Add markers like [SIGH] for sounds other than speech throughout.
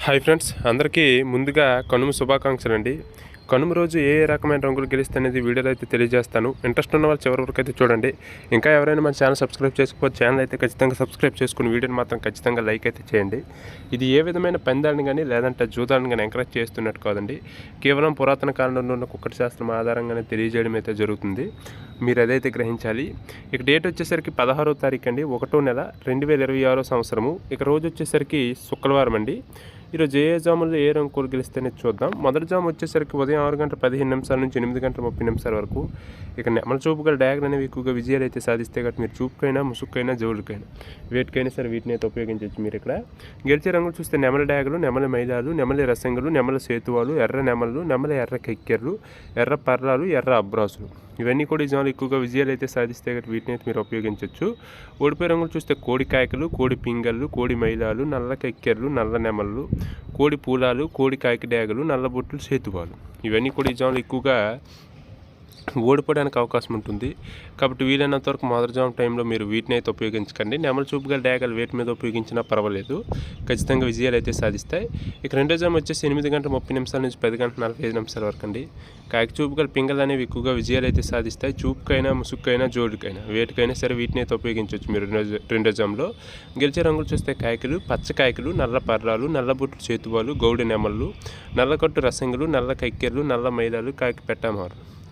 Hi friends అందరికీ ముందుగా కనుమ శుభాకాంక్షలు అండి కనుమ రోజు ఏ ఏ రకమైన రంగులు గెలిస్తే అనేది వీడియోలో అయితే తెలియజేస్తాను. ఇంట్రెస్ట్ ఉన్న వాళ్ళు చివరి వరకు అయితే చూడండి. ఇంకా ఎవరైనా మన ఛానల్ సబ్స్క్రైబ్ చేసుకోవచ్చు ఛానల్ అయితే ఖచ్చితంగా సబ్స్క్రైబ్ చేసుకుని వీడియోని మాత్రం ఖచ్చితంగా లైక్ అయితే చేయండి. ఇది ఏ విధమైన పందాలను కానీ లేదంటే జూదాలను కానీ ఎంకరేజ్ చేస్తున్నట్టు కాదండి. కేవలం పురాతన కాలంలో ఉన్న కుక్కటి శాస్త్రం ఆధారంగానే తెలియజేయడం అయితే జరుగుతుంది. మీరు అదైతే గ్రహించాలి. ఇక డేట్ వచ్చేసరికి పదహారో తారీఖు అండి. ఒకటో నెల రెండు వేల ఇరవై ఆరో సంవత్సరము. ఇక రోజు వచ్చేసరికి శుక్రవారం అండి. ఈరోజు ఏ ఏ జాముల్లో ఏ రంగు గెలిస్తేనే చూద్దాం. మొదటి జాము వచ్చేసరికి ఉదయం ఆరు గంటల పదిహేను నిమిషాల నుంచి ఎనిమిది గంటల ముప్పై నిమిషాల వరకు. ఇక నెమల చూపు గల డయాగ్రల్ అనేవి ఎక్కువగా విజయాలు అయితే సాధిస్తే కాబట్టి మీరు చూపుకైనా ముసుక్కైనా జోలుకైనా వేటికైనా సరే వీటిని అయితే ఉపయోగించవచ్చు మీరు ఇక్కడ. గెలిచే రంగులు చూస్తే నెమల డ్యాగులు నెమల మైదాలు నెమలి రసంగులు నెమల సేతువాలు ఎర్ర నెమలు నెమల ఎర్ర కెక్కెర్లు ఎర్ర పర్రాలు ఎర్ర అబ్రాసులు. ఇవన్నీ కూడా ఈ ఎక్కువగా విజయాలు అయితే సాధిస్తే వీటిని అయితే మీరు ఉపయోగించవచ్చు ఓడిపోయే రంగులు చూస్తే కోడి కాయకలు కోడి పింగళ్ళు కోడి మైలాలు నల్ల కెక్కెర్లు నల్ల నెమళ్ళు కోడి పూలాలు కోడి కాయక డ్యాగలు నల్ల బొట్లు సేతువాలు ఇవన్నీ కూడా ఈ ఎక్కువగా ఓడిపోవడానికి అవకాశం ఉంటుంది. కాబట్టి వీలైనంత వరకు మొదటి టైంలో మీరు వీటిని అయితే ఉపయోగించకండి. నెమల చూపుగా డయాగల్ వేటి మీద ఉపయోగించినా పర్వాలేదు. ఖచ్చితంగా విజయాలు అయితే సాధిస్తాయి. ఇక రెండో జామ్ వచ్చేసి ఎనిమిది గంటల ముప్పై నిమిషాల నుంచి పది గంటల నలభై ఐదు నిమిషాల వరకు అండి. కాకి చూపు పింగలు అనేవి ఎక్కువగా విజయాలు అయితే సాధిస్తాయి. చూపుకైనా ముసుక్కైనా జోడుకైనా వేటికైనా సరే వీటిని అయితే ఉపయోగించవచ్చు మీరు రెండో రెండో జామ్లో. గెలిచే రంగులు చూస్తే కాయకులు పచ్చ కాయకులు నల్ల పర్రాలు నల్ల బుట్లు చేతువాలు గౌడి నెమళ్ళు నల్లకట్టు రసంగులు నల్ల కక్కెర్లు నల్ల మైలాలు కాకి పెట్టామారు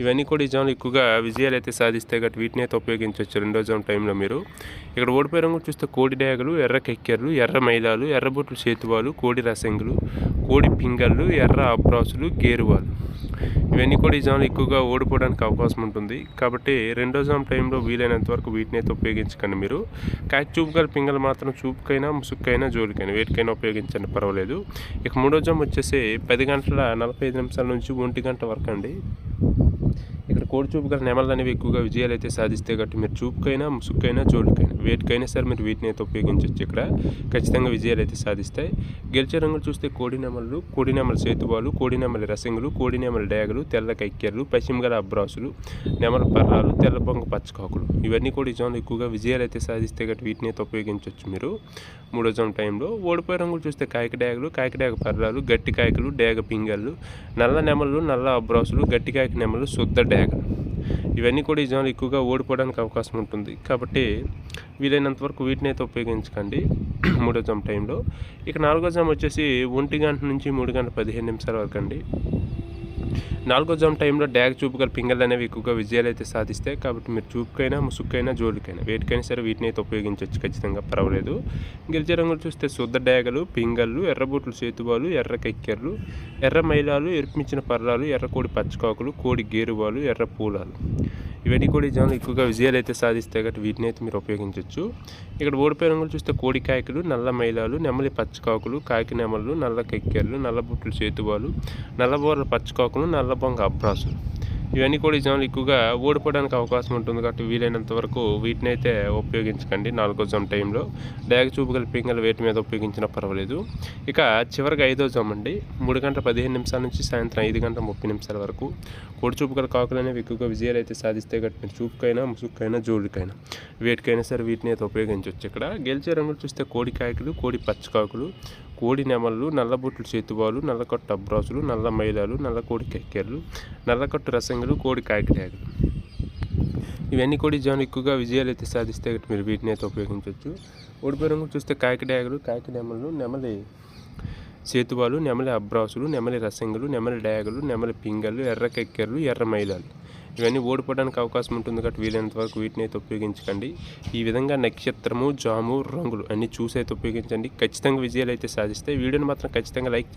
ఇవన్నీ కూడా ఈ జోన్లో ఎక్కువగా విజయాలు అయితే సాధిస్తే గట్ వీటిని అయితే ఉపయోగించవచ్చు. రెండో జోన్ టైంలో మీరు ఇక్కడ ఓడిపోయే రంగు చూస్తే కోడి డ్యాగలు ఎర్ర కెక్కెర్లు ఎర్ర మైలాలు ఎర్రబొట్లు చేతువాలు కోడి రసంగులు కోడి పింగళ్ళు ఎర్ర అబ్రాసులు గేరువాలు. ఇవన్నీ కూడా ఈ జోన్లో ఎక్కువగా ఓడిపోవడానికి అవకాశం ఉంటుంది. కాబట్టి రెండో జోన్ టైంలో వీలైనంత వరకు వీటిని అయితే ఉపయోగించకండి మీరు. కాకి చూపు గల పింగలు మాత్రం చూపుకైనా ముసుక్కైనా జోలికైనా వేటికైనా ఉపయోగించండి పర్వాలేదు. ఇక మూడో జోన్ వచ్చేసి పది గంటల నలభై ఐదు నిమిషాల నుంచి ఒంటి గంట వరకు అండి. కోడి చూపు గల నెమలు అనేవి ఎక్కువగా విజయాలు అయితే సాధిస్తే కాబట్టి మీరు చూపుకైనా ముసుక్కైనా చోటుకైనా వేటికైనా సరే మీరు వీటిని అయితే ఉపయోగించవచ్చు ఇక్కడ ఖచ్చితంగా విజయాలు అయితే సాధిస్తాయి. గెలిచే రంగులు చూస్తే కోడి నెమలు కోడి నెమల సేతువాలు కోడి నెమలి రసింగులు కోడి నెమల డేగలు తెల్ల కైక్యర్లు పశ్చిమ గల అబ్రాసులు నెమల పర్రాలు తెల్ల బొంగ పచ్చకాకులు. ఇవన్నీ కూడా ఈ జోన్లో ఎక్కువగా విజయాలు అయితే సాధిస్తే కాబట్టి వీటిని అయితే ఉపయోగించవచ్చు మీరు. మూడో జోన్ టైంలో ఓడిపోయే రంగులు చూస్తే కాయక డేగలు కాయక డేగ పర్రాలు గట్టి కాయకలు డేగ పింగళ్ళు నల్ల నెమలు నల్ల అబ్రాసులు గట్టి కాయక నెమలు శుద్ధ డేగలు. ఇవన్నీ కూడా ఈ జోన్లో ఎక్కువగా ఓడిపోవడానికి అవకాశం ఉంటుంది. కాబట్టి వీలైనంత వరకు వీటిని అయితే ఉపయోగించకండి [CLEARS THROAT] మూడో జామ్ టైంలో. ఇక నాలుగో జామ్ వచ్చేసి ఒంటి గంట నుంచి మూడు గంటల పదిహేను నిమిషాల వరకు అండి. నాలుగో జామ్ టైంలో డ్యాగ్ చూపుగల పింగళ్ళు అనేవి ఎక్కువగా విజయాలు అయితే సాధిస్తాయి కాబట్టి మీరు చూపుకైనా ముసుక్కైనా జోలికైనా వేటికైనా సరే వీటిని అయితే ఉపయోగించవచ్చు ఖచ్చితంగా పర్వాలేదు. గిరిజ రంగులు చూస్తే శుద్ధ డ్యాగలు పింగళ్ళు ఎర్రబొట్లు చేతువాలు ఎర్ర కెక్కెర్లు ఎర్ర మైలాలు ఎరుపుమిచ్చిన పర్రాలు ఎర్ర కోడి పచ్చకాకులు కోడి గేరువాలు ఎర్ర పూలాలు. ఇవన్నీ కూడా ఈ జాములు ఎక్కువగా విజయాలు అయితే సాధిస్తాయి కాబట్టి వీటిని అయితే మీరు ఉపయోగించవచ్చు ఇక్కడ ఓడిపోయిన రంగులు చూస్తే కోడి కాయకులు నల్ల మైలాలు నెమలి పచ్చకాకులు కాకి నెమలు నల్ల కెక్కెర్లు నల్ల బుట్లు చేతువాలు నల్లబోర్ల పచ్చకాకులు నల్ల బొంగ అబ్రాసులు. ఇవన్నీ కూడా ఈ ఎక్కువగా ఓడిపోవడానికి అవకాశం ఉంటుంది కాబట్టి వీలైనంత వరకు వీటిని అయితే ఉపయోగించకండి నాలుగో జామ్ టైంలో. డ్యాగ చూపు గల పింగల్ వేటి మీద ఉపయోగించినా పర్వాలేదు. ఇక చివరిగా ఐదో జామ్ అండి. మూడు గంటల పదిహేను నిమిషాల నుంచి సాయంత్రం ఐదు గంటల ముప్పై నిమిషాల వరకు కోడి చూపు గల కాకులు అనేవి ఎక్కువగా విజయాలు అయితే సాధిస్తే కాబట్టి మీరు చూపుకైనా ముసుకైనా జోడికైనా వేటికైనా సరే వీటిని అయితే ఉపయోగించవచ్చు. ఇక్కడ గెలిచే రంగులు చూస్తే కోడి కాకులు కోడి పచ్చకాకులు కోడి నెమళ్ళు నల్లబొట్లు చేతువాలు నల్లకొట్టు అబ్రాసులు నల్ల మైలాలు నల్ల కోడి కెక్కెర్లు నల్లకొట్టు రసంగులు కోడి కాకిడాగులు ఇవన్నీ కూడా ఈ జాన్ ఎక్కువగా విజయాలు అయితే సాధిస్తే మీరు వీటిని అయితే ఉపయోగించవచ్చు. ఓడిపోయే రంగులు చూస్తే కాకిడాగులు కాకి నెమళ్ళు నెమలి సేతువాలు నెమలి అబ్రాసులు నెమలి రసంగులు నెమలి డాగులు నెమలి పింగళ్ళు ఎర్ర కెక్కెర్లు ఎర్ర మైలాలు. ఇవన్నీ ఓడిపోవడానికి అవకాశం ఉంటుంది కాబట్టి వీలైనంత వరకు వీటిని అయితే ఉపయోగించకండి. ఈ విధంగా నక్షత్రము జాము రంగులు అన్నీ చూసి అయితే ఉపయోగించండి. ఖచ్చితంగా విజయాలు అయితే సాధిస్తే వీడియోని మాత్రం ఖచ్చితంగా లైక్ చేయండి.